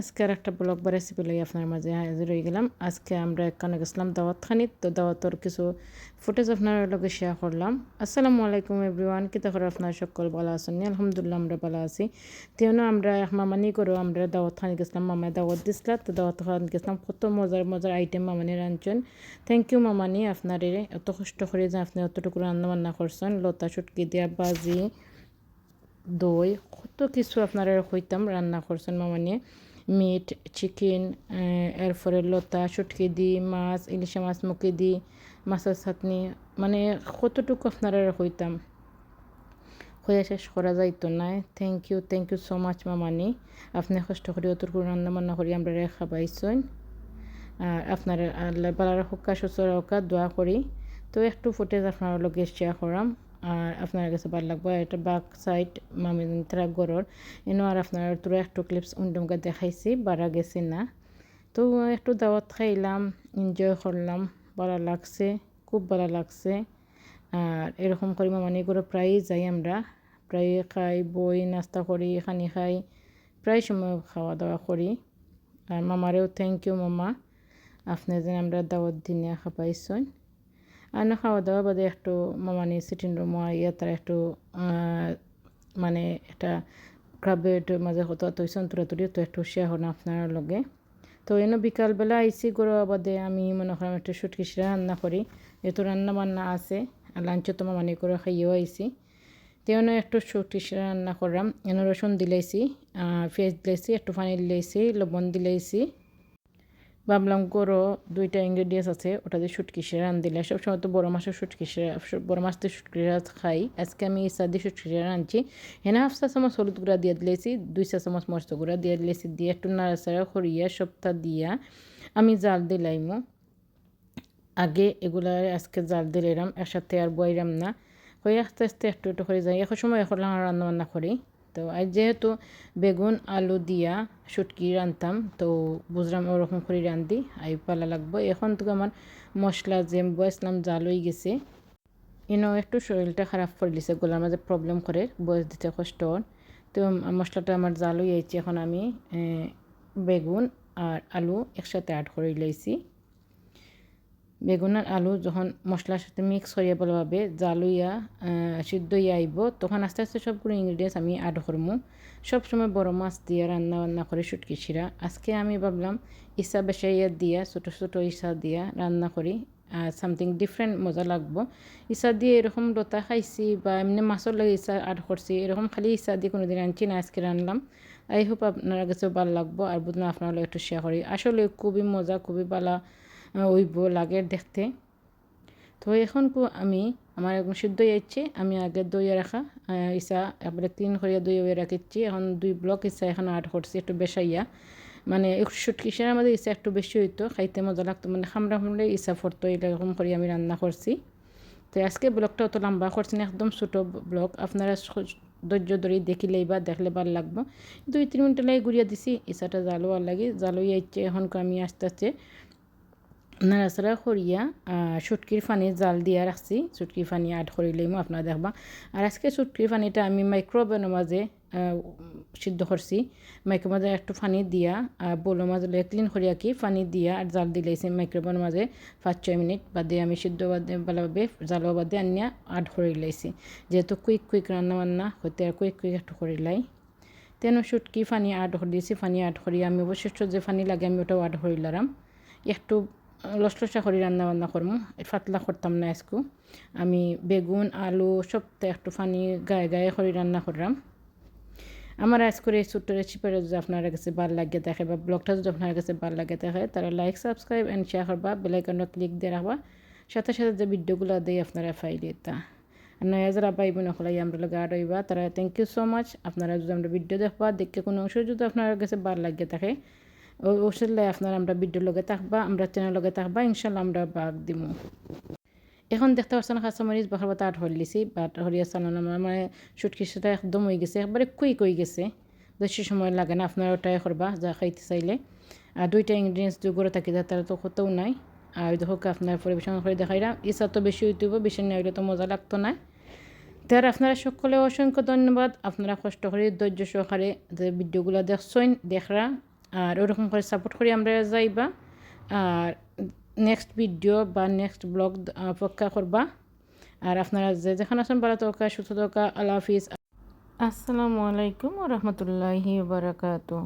আজকে আর একটা ব্লগ বা রেসিপি লই আপনার মাঝে হাজির হয়ে গেলাম। আজকে আমরা একখানে গেছিলাম দাওয়াত খানিত তো দাওয়াতর কিছু ফুটেজ আপনার লগে শেয়ার করলাম। আসসালামু আলাইকুম এভরিওয়ান কিতা করে আপনার সকল? ভালো আছেন আলহামদুলিল্লাহ আমরা ভালো আছি। তেমন আমরা মামানি করো, আমরা দাওয়াত খানি গেছিলাম, মামায় দাওয়াত দিছিল, তো দাওয়াত খান গেছিলাম। কত মজার মজার আইটেম মামানি রাঁধছেন। থ্যাংক ইউ মামানি আপনার, এত কষ্ট করে যে আপনি অতটুকু রান্না বান্না করছেন। লতা চুটকি দিয়া বাজি দই, কত কিছু আপনারা হইতাম রান্না করছেন মামা নিয়ে মিট, চিকেন এরপরে লতা, শুটকি দি, মাছ, ইলিশা মাছ মুখে দি, মাছের চাটনি মানে কতটুকু আপনারা হইতাম। হয়ে শেষ করা যাইতো না। Thank you thank you so much মামানি। আপনি কষ্ট করে অতটুকু রান্না বান্না করি আমরা খাবাইছেন আর আপনার আল্লাহ বালার হোকা সুস্থ হোকা দোয়া করি। তো একটু ফুটেজ আপনার লগে শেয়ার করাম। আর আপনার কাছে ভালো লাগবে এটা বাক সাইড মামি তারা গরর। এনো আর আপনার তোরা একটু ক্লিপস উন্ডমকে দেখাইছি, বাড়া গেছে না। তো একটু দাওয়াত খাইলাম এনজয় করলাম, ভালো লাগছে, খুব ভালো লাগছে। আর এরকম করে মামানি করে প্রায়ই যাই আমরা। প্রায় খাই, বই, নাস্তা করি, খানি খাই, প্রায় সময় খাওয়া দাওয়া করি। আর মামারেও থ্যাংক ইউ মামা। আপনি যেন আমরা দাওয়াত দিনে খাপাইছেন। আর খাওয়া দাওয়া বাদে একটু মামানি সিটিং রুম ইয়ে তারা একটু মানে একটা একটু মাঝে তৈছন তুরা তুরি তো একটু শেয়ার হন আপনার লগে তো এনে বিকালবেলা আইসি গরু বাদে আমি মনে করাম একটু সুটকিসরা রান্না করি যেহেতু রান্না বান্না আছে লাঞ্চ তো মামানি করে খাইয়েও আইসি তেমন একটু সুটকিসরা রান্না করলাম এনে রসুন দিলাইছি পেঁয়াজ দিলাইছি একটু পানি দিলাইছি লবণ দিলাইছি ভাবলাম গরো দুইটা ইনগ্রেডিয়েন্টস আছে, ওটা দিয়ে শুটকিসে রান দিলে। সবসময় তো বড়ো মাছের শুটকিসে বড়ো মাছ দিয়ে শুটকিরা খাই। আজকে আমি ইসা দিয়ে শুটকিসে রাঁধছি। হেনা হাফ চা চামচ হলুদ গুঁড়া দিয়ে দিলেছি, দুই চা চামচ মরচ গুঁড়া দিয়ে দিলেছি, দিয়ে একটু নাড়াচাড়া সরিয়া সপ্তাহ দিয়া আমি জাল দিলাইমো আগে এগুলা আজকে জাল দিলাম একসাথে আর বইরাম না। হয়ে আস্তে আস্তে একটু একটু করে যাই। এখন সময়, এখন রান্না বান্না করি। তো আজ যেহেতু বেগুন, আলু দিয়া শুটকি রানতাম তো বুঝলাম ওরকম করে রান্ধি আই পালা লাগবো। এখন তো আমার মশলা যে বয়সলাম জাল হয়ে গেছে এনেও একটু শরীরটা খারাপ করে দিছে, গোলার মাঝে প্রবলেম করে, বয়স দিতে কষ্ট। তো মশলাটা আমার জাল হয়ে এখন আমি বেগুন আর আলু একসাথে অ্যাড করে লাইছি। বেগুন আর আলু যখন মশলার সাথে মিক্স হয়ে ভালোভাবে জালুইয়া সিদ্ধ হয়ে আইব, তখন আস্তে আস্তে সবগুলো ইনগ্রিডিয়েন্টস আমি অ্যাড করব সবসময় বড় মাছ দিয়ে রান্না বান্না করে সুটকি শিরা আজকে আমি ভাবলাম ইসা বেসাইয়া দিয়া, ছোটো ছোটো ইসা দিয়া রান্না করি, আর সামথিং ডিফারেন্ট মজা লাগবো। ইসা দিয়ে এরকম লতা খাইছি বা এমনি মাছের লাগে ইসা অ্যাড করছি, এরকম খালি ইসা দিয়ে কোনোদিন আনছি না, আজকে রানলাম। আই হোপ আপনার কাছে ভালো লাগবো, আর বুধ আপনার একটু শেয়ার করি। আসলে খুবই মজা, খুবই ভালো ওইব লাগে দেখতে। তো এখন আমি, আমার এখন সিদ্ধ যাচ্ছে, আমি আগে দইয়ে রাখা ইসা একবারে তিন করিয়া দই হয়ে রাখিচ্ছি। এখন দুই ব্লক ইসা এখন আট করছি, একটু বেসাইয়া মানে কিসের আমাদের ইসা একটু বেশি হইতো, খাইতে মজা লাগতো। মানে খামড়া খামড়ে ইসা ফরতো এরকম করে আমি রান্না করছি। তো আজকে ব্লগটা অত লম্বা করছি না, একদম ছোটো ব্লগ আপনারা ধৈর্য ধরে দেখিলেই বা দেখলে ভালো লাগবো। দুই, তিন মিনিট লাগে ঘুরিয়ে দিছি, ইসাটা জালো আর লাগে জালো যাইছে এখন আমি আস্তে আস্তে নাড়াচাড়া করিয়া সুটকির পানি জাল দিয়া রাখছি সুটকির পানি আড করিলেই মো আপনারা দেখবা আর আজকে সুটকির পানিটা আমি মাইক্রোওভেনের মাঝে সিদ্ধ করছি মাইক্রো মাঝে একটু পানি দিয়া বোলো মাঝে ক্লিন করিয়া কি পানি দিয়া আর জাল দিলেছি মাইক্রোওভেনের মাঝে পাঁচ ছয় মিনিট বাদে আমি সিদ্ধ বাদে ভালোভাবে জালো বাদে আনিয়া আড করে লাইছি যেহেতু কুইক কুইক রান্না বান্না হতে আর কুইক কুইক একটু করে লাই তেন সুটকি পানি আড করে দিয়েছি পানি আড করি আমি অবশিষ্ট যে পানি লাগে আমি ওটাও আড করিলাম একটু লসলসা করে রান্না বান্না করব ফাতলা করতাম না আজকু। আমি বেগুন, আলু সবটা একটু পানি গায়ে গায়ে করে রান্না করলাম। আমার আজ করে এই ছোট্ট রেসিপিটা যদি আপনার কাছে ভালো লাগে দেখে বা ব্লগটা যদি আপনার কাছে ভালো লাগে দেখে, তাহলে লাইক সাবস্ক্রাইব অ্যান্ড শেয়ার করবা। বেলাইকনটা ক্লিক দিয়ে রাখবা। সাথে সাথে যে ভিডিওগুলো দিয়ে আপনারা ফাইলে তা। নয়া যারা পাই বোন হলাই আমরা লগে আর হইবা তারা থ্যাংক ইউ সো মাচ আপনারা যদি আমরা ভিডিও দেখবা, দেখে কোনো অংশ যদি আপনার কাছে ভালো লাগে থাকে ওষুধলে আপনার আমরা ভিডিও লগে থাকবা, আমরা চ্যানেল লগে থাকবা ইনশাল্লাহ আমরা বাঘ দিব এখন দেখতে পাচ্ছেন কাঁচামরিচ বাখার বাতা আট হলিছি, বাট হরিয়া চালানো মানে সুটকিসটা একদম হয়ে গেছে, একবারে কুইক হয়ে গেছে। বেশি সময় লাগে না, আপনারা ওটাই করবা, যা খাইতে চাইলে। আর দুইটা ইনগ্রিডিয়েন্টস দুগুলো থাকি তারা তো কতও নাই। আর দেখো, আপনার পরিবেশন করে দেখাইলাম ইচ্ছা তো বেশি হইতে বেশি না হইলে তো মজা লাগতো না। তার আপনারা সকলে অসংখ্য ধন্যবাদ, আপনারা কষ্ট করে ধৈর্য সহকারে ভিডিওগুলো দেখছেন, দেখরা আর ওরকম করে সাপোর্ট করি আমরা যাইবা। আর নেক্সট ভিডিও বা নেক্সট ব্লগ অপেক্ষা করবা। আর আপনারা যে যেখানে আছেন, ভালো থাকা, সুস্থ থাকা, আল্লাহ হাফিজ। আসসালামু আলাইকুম রহমতুল্লাহি বারাকাতু